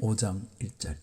5장 1절.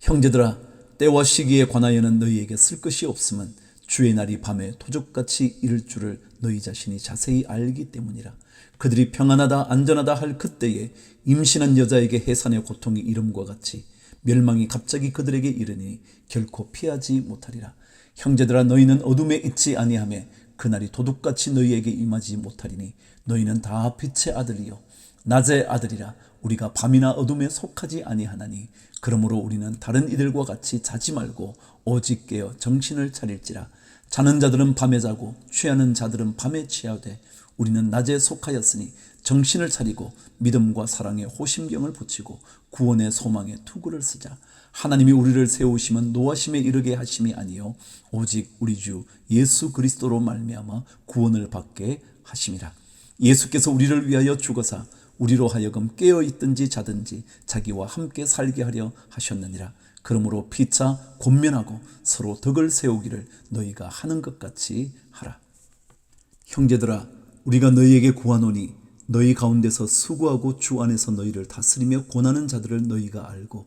형제들아 때와 시기에 관하여는 너희에게 쓸 것이 없음은 주의 날이 밤에 도적같이 이를 줄을 너희 자신이 자세히 알기 때문이라. 그들이 평안하다 안전하다 할 그때에 임신한 여자에게 해산의 고통이 이름과 같이 멸망이 갑자기 그들에게 이르니 결코 피하지 못하리라. 형제들아 너희는 어둠에 있지 아니하며 그날이 도둑같이 너희에게 임하지 못하리니 너희는 다 빛의 아들이요. 낮의 아들이라 우리가 밤이나 어둠에 속하지 아니하나니 그러므로 우리는 다른 이들과 같이 자지 말고 오직 깨어 정신을 차릴지라. 자는 자들은 밤에 자고 취하는 자들은 밤에 취하되 우리는 낮에 속하였으니 정신을 차리고 믿음과 사랑에 호심경을 붙이고 구원의 소망에 투구를 쓰자 하나님이 우리를 세우심은 노하심에 이르게 하심이 아니요 오직 우리 주 예수 그리스도로 말미암아 구원을 받게 하심이라. 예수께서 우리를 위하여 죽어사 우리로 하여금 깨어 있든지 자든지 자기와 함께 살게 하려 하셨느니라. 그러므로 피차 권면하고 서로 덕을 세우기를 너희가 하는 것 같이 하라. 형제들아 우리가 너희에게 구하노니 너희 가운데서 수고하고 주 안에서 너희를 다스리며 권하는 자들을 너희가 알고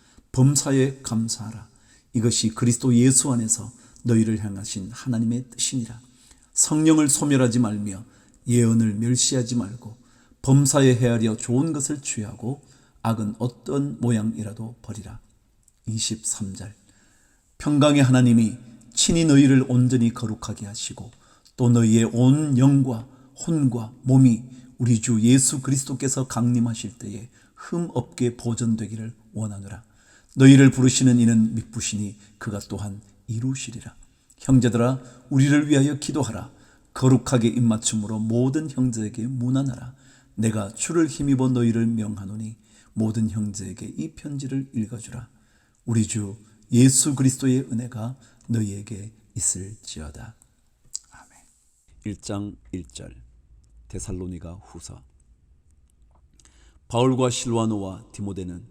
범사에 감사하라. 이것이 그리스도 예수 안에서 너희를 향하신 하나님의 뜻이니라. 성령을 소멸하지 말며 예언을 멸시하지 말고 범사에 헤아려 좋은 것을 취하고 악은 어떤 모양이라도 버리라. 23절. 평강의 하나님이 친히 너희를 온전히 거룩하게 하시고 또 너희의 온 영과 혼과 몸이 우리 주 예수 그리스도께서 강림하실 때에 흠 없게 보존되기를 원하노라 너희를 부르시는 이는 미쁘시니 그가 또한 이루시리라. 형제들아 우리를 위하여 기도하라. 거룩하게 입맞춤으로 모든 형제에게 무난하라. 내가 주를 힘입어 너희를 명하노니 모든 형제에게 이 편지를 읽어주라. 우리 주 예수 그리스도의 은혜가 너희에게 있을지어다. 아멘. 1장 1절. 데살로니가 후서. 바울과 실와노와 디모데는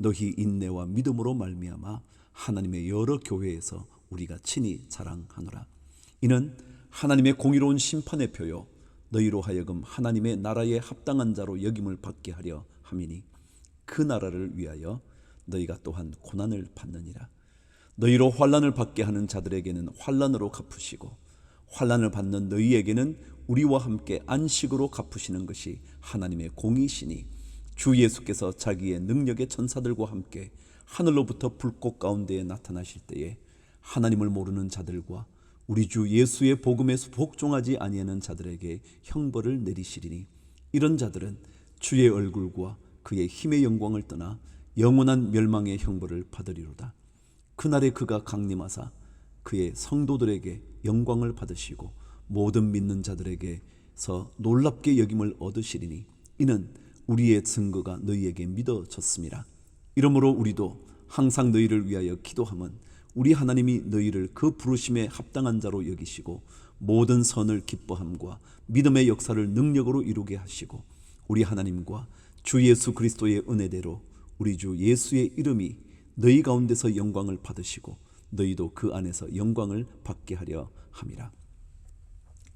너희 인내와 믿음으로 말미암아 하나님의 여러 교회에서 우리가 친히 자랑하노라. 이는 하나님의 공의로운 심판의 표요 너희로 하여금 하나님의 나라에 합당한 자로 여김을 받게 하려 함이니 그 나라를 위하여 너희가 또한 고난을 받느니라. 너희로 환란을 받게 하는 자들에게는 환란으로 갚으시고 환란을 받는 너희에게는 우리와 함께 안식으로 갚으시는 것이 하나님의 공이시니 주 예수께서 자기의 능력의 천사들과 함께 하늘로부터 불꽃 가운데에 나타나실 때에 하나님을 모르는 자들과 우리 주 예수의 복음에서 복종하지 아니하는 자들에게 형벌을 내리시리니 이런 자들은 주의 얼굴과 그의 힘의 영광을 떠나 영원한 멸망의 형벌을 받으리로다. 그날에 그가 강림하사 그의 성도들에게 영광을 받으시고 모든 믿는 자들에게서 놀랍게 여김을 얻으시리니 이는 우리의 증거가 너희에게 믿어졌습니다. 이러므로 우리도 항상 너희를 위하여 기도함은 우리 하나님이 너희를 그 부르심에 합당한 자로 여기시고 모든 선을 기뻐함과 믿음의 역사를 능력으로 이루게 하시고 우리 하나님과 주 예수 그리스도의 은혜대로 우리 주 예수의 이름이 너희 가운데서 영광을 받으시고 너희도 그 안에서 영광을 받게 하려 함이라.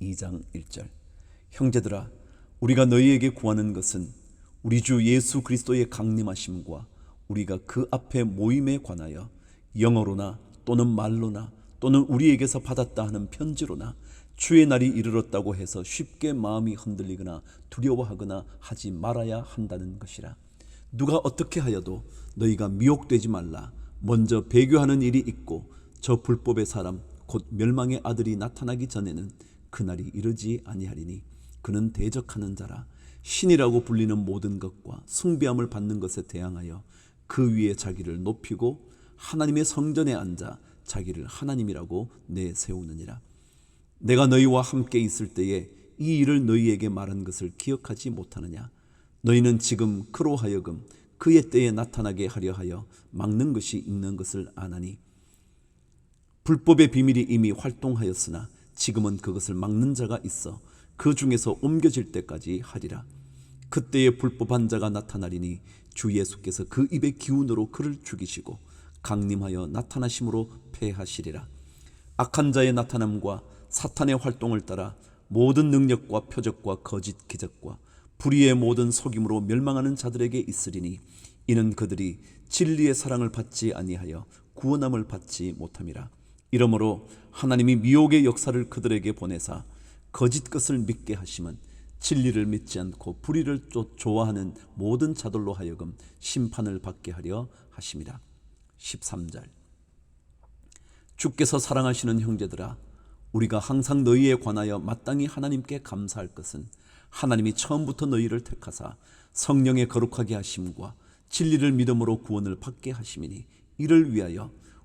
2장 1절 형제들아 우리가 너희에게 구하는 것은 우리 주 예수 그리스도의 강림하심과 우리가 그 앞에 모임에 관하여 영어로나 또는 말로나 또는 우리에게서 받았다 하는 편지로나 주의 날이 이르렀다고 해서 쉽게 마음이 흔들리거나 두려워하거나 하지 말아야 한다는 것이라. 누가 어떻게 하여도 너희가 미혹되지 말라. 먼저 배교하는 일이 있고 저 불법의 사람 곧 멸망의 아들이 나타나기 전에는 그날이 이르지 아니하리니 그는 대적하는 자라 신이라고 불리는 모든 것과 숭배함을 받는 것에 대항하여 그 위에 자기를 높이고 하나님의 성전에 앉아 자기를 하나님이라고 내세우느니라. 내가 너희와 함께 있을 때에 이 일을 너희에게 말한 것을 기억하지 못하느냐? 너희는 지금 그로 하여금 그의 때에 나타나게 하려 하여 막는 것이 있는 것을 아나니? 불법의 비밀이 이미 활동하였으나 지금은 그것을 막는 자가 있어 그 중에서 옮겨질 때까지 하리라. 그때에 불법한 자가 나타나리니 주 예수께서 그 입의 기운으로 그를 죽이시고 강림하여 나타나심으로 패하시리라. 악한 자의 나타남과 사탄의 활동을 따라 모든 능력과 표적과 거짓 기적과 불의의 모든 속임으로 멸망하는 자들에게 있으리니 이는 그들이 진리의 사랑을 받지 아니하여 구원함을 받지 못함이라. 이러므로 하나님이 미혹의 역사를 그들에게 보내사 거짓 것을 믿게 하심은 진리를 믿지 않고 불의를 쫓- 좋아하는 모든 자들로 하여금 심판을 받게 하려 하심이라. 13절 주께서 사랑하시는 형제들아 우리가 항상 너희에 관하여 마땅히 하나님께 감사할 것은 하나님이 처음부터 너희를 택하사 성령의 거룩하게 하심과 진리를 믿음으로 구원을 받게 하심이니 이를 위하여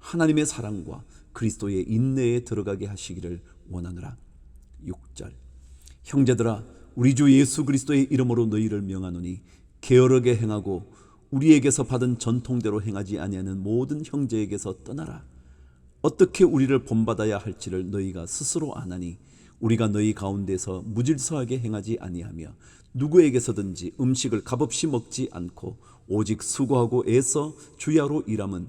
하나님의 사랑과 그리스도의 인내에 들어가게 하시기를 원하노라. 6절 형제들아 우리 주 예수 그리스도의 이름으로 너희를 명하노니 게으르게 행하고 우리에게서 받은 전통대로 행하지 아니하는 모든 형제에게서 떠나라. 어떻게 우리를 본받아야 할지를 너희가 스스로 아나니 우리가 너희 가운데서 무질서하게 행하지 아니하며 누구에게서든지 음식을 값없이 먹지 않고 오직 수고하고 애써 주야로 일함은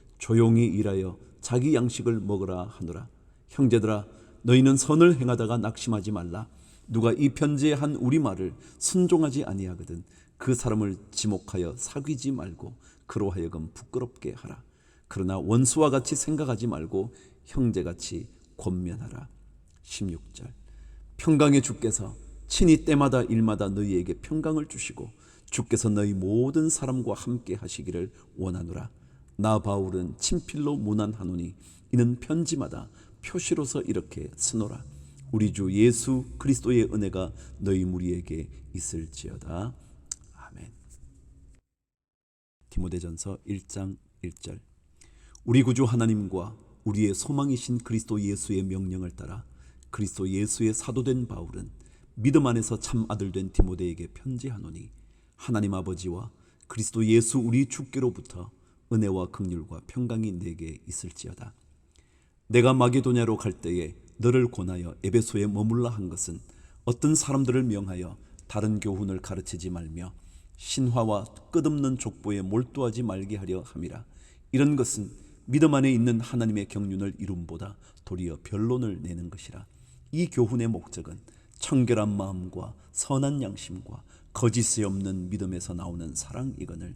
조용히 일하여 자기 양식을 먹으라 하노라. 형제들아 너희는 선을 행하다가 낙심하지 말라. 누가 이 편지에 한 우리 말을 순종하지 아니하거든 그 사람을 지목하여 사귀지 말고 그로 하여금 부끄럽게 하라. 그러나 원수와 같이 생각하지 말고 형제같이 권면하라. 16절. 평강의 주께서 친히 때마다 일마다 너희에게 평강을 주시고 주께서 너희 모든 사람과 함께 하시기를 원하노라 나 바울은 친필로 문안하노니 이는 편지마다 표시로서 이렇게 쓰노라. 우리 주 예수 그리스도의 은혜가 너희 무리에게 있을지어다. 아멘. 디모데전서 1장 1절. 우리 구주 하나님과 우리의 소망이신 그리스도 예수의 명령을 따라 그리스도 예수의 사도된 바울은 믿음 안에서 참 아들 된 디모데에게 편지하노니 하나님 아버지와 그리스도 예수 우리 주께로부터 은혜와 긍휼과 평강이 내게 있을지어다. 내가 마게도냐로 갈 때에 너를 권하여 에베소에 머물라 한 것은 어떤 사람들을 명하여 다른 교훈을 가르치지 말며 신화와 끝없는 족보에 몰두하지 말게 하려 함이라. 이런 것은 믿음 안에 있는 하나님의 경륜을 이룸보다 도리어 변론을 내는 것이라. 이 교훈의 목적은 청결한 마음과 선한 양심과 거짓이 없는 믿음에서 나오는 사랑이거늘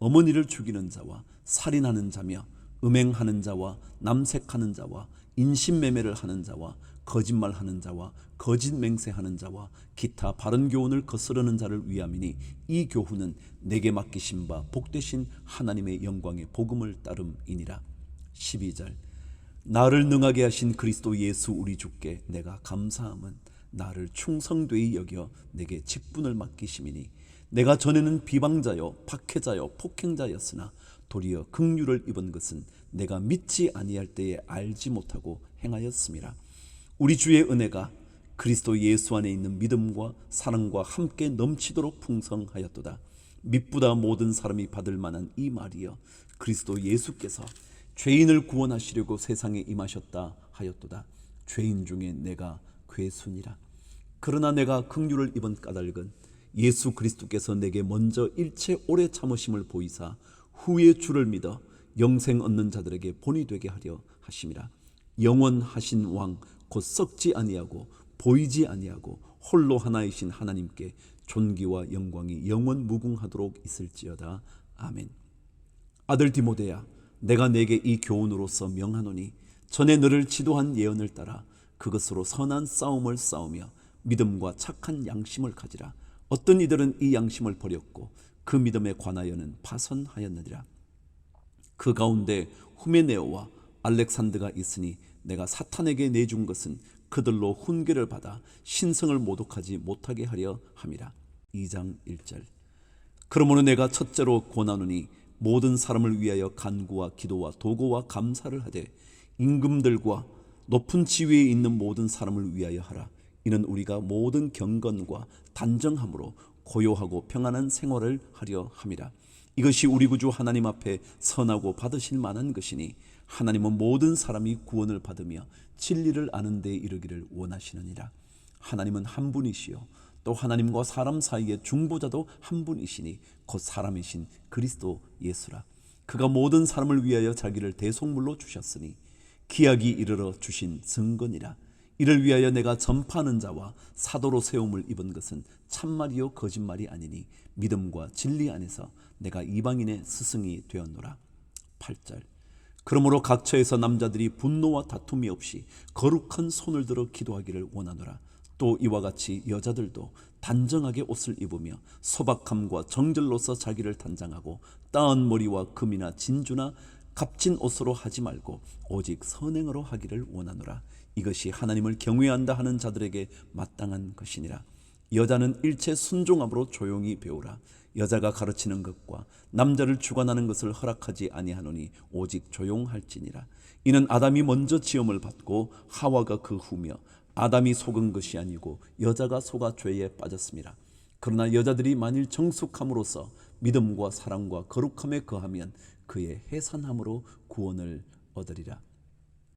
어머니를 죽이는 자와 살인하는 자며 음행하는 자와 남색하는 자와 인신매매를 하는 자와 거짓말하는 자와 거짓 맹세하는 자와 기타 바른 교훈을 거스르는 자를 위함이니 이 교훈은 내게 맡기신 바 복되신 하나님의 영광의 복음을 따름이니라. 12절. 나를 능하게 하신 그리스도 예수 우리 주께 내가 감사함은 나를 충성되이 여겨 내게 직분을 맡기심이니 내가 전에는 비방자요 박해자요 폭행자였으나 도리어 긍휼을 입은 것은 내가 믿지 아니할 때에 알지 못하고 행하였음이라 우리 주의 은혜가 그리스도 예수 안에 있는 믿음과 사랑과 함께 넘치도록 풍성하였도다. 믿보다 모든 사람이 받을 만한 이 말이여 그리스도 예수께서 죄인을 구원하시려고 세상에 임하셨다 하였도다. 죄인 중에 내가 괴순이라. 그러나 내가 긍휼을 입은 까닭은 예수 그리스도께서 내게 먼저 일체 오래 참으심을 보이사 후에 주를 믿어 영생 얻는 자들에게 본이 되게 하려 하심이라. 영원하신 왕 곧 썩지 아니하고 보이지 아니하고 홀로 하나이신 하나님께 존귀와 영광이 영원 무궁하도록 있을지어다. 아멘. 아들 디모데야 내가 내게 이 교훈으로서 명하노니 전에 너를 지도한 예언을 따라 그것으로 선한 싸움을 싸우며 믿음과 착한 양심을 가지라 어떤 이들은 이 양심을 버렸고 그 믿음에 관하여는 파선하였느니라. 그 가운데 후메네오와 알렉산드가 있으니 내가 사탄에게 내준 것은 그들로 훈계를 받아 신성을 모독하지 못하게 하려 함이라. 2장 1절. 그러므로 내가 첫째로 권하노니 모든 사람을 위하여 간구와 기도와 도고와 감사를 하되 임금들과 높은 지위에 있는 모든 사람을 위하여 하라. 이는 우리가 모든 경건과 단정함으로 고요하고 평안한 생활을 하려 함이라. 이것이 우리 구주 하나님 앞에 선하고 받으실 만한 것이니 하나님은 모든 사람이 구원을 받으며 진리를 아는 데 이르기를 원하시느니라. 하나님은 한 분이시요 또 하나님과 사람 사이의 중보자도 한 분이시니 곧 사람이신 그리스도 예수라. 그가 모든 사람을 위하여 자기를 대속물로 주셨으니 기약이 이르러 주신 증거니라. 이를 위하여 내가 전파하는 자와 사도로 세움을 입은 것은 참말이요 거짓말이 아니니 믿음과 진리 안에서 내가 이방인의 스승이 되었노라. 8절 그러므로 각 처에서 남자들이 분노와 다툼이 없이 거룩한 손을 들어 기도하기를 원하노라. 또 이와 같이 여자들도 단정하게 옷을 입으며 소박함과 정절로서 자기를 단장하고 따은 머리와 금이나 진주나 값진 옷으로 하지 말고 오직 선행으로 하기를 원하노라. 이것이 하나님을 경외한다 하는 자들에게 마땅한 것이니라. 여자는 일체 순종함으로 조용히 배우라. 여자가 가르치는 것과 남자를 주관하는 것을 허락하지 아니하노니 오직 조용할지니라. 이는 아담이 먼저 지음을 받고 하와가 그 후며 아담이 속은 것이 아니고 여자가 속아 죄에 빠졌습니다. 그러나 여자들이 만일 정숙함으로써 믿음과 사랑과 거룩함에 거하면 그의 해산함으로 구원을 얻으리라.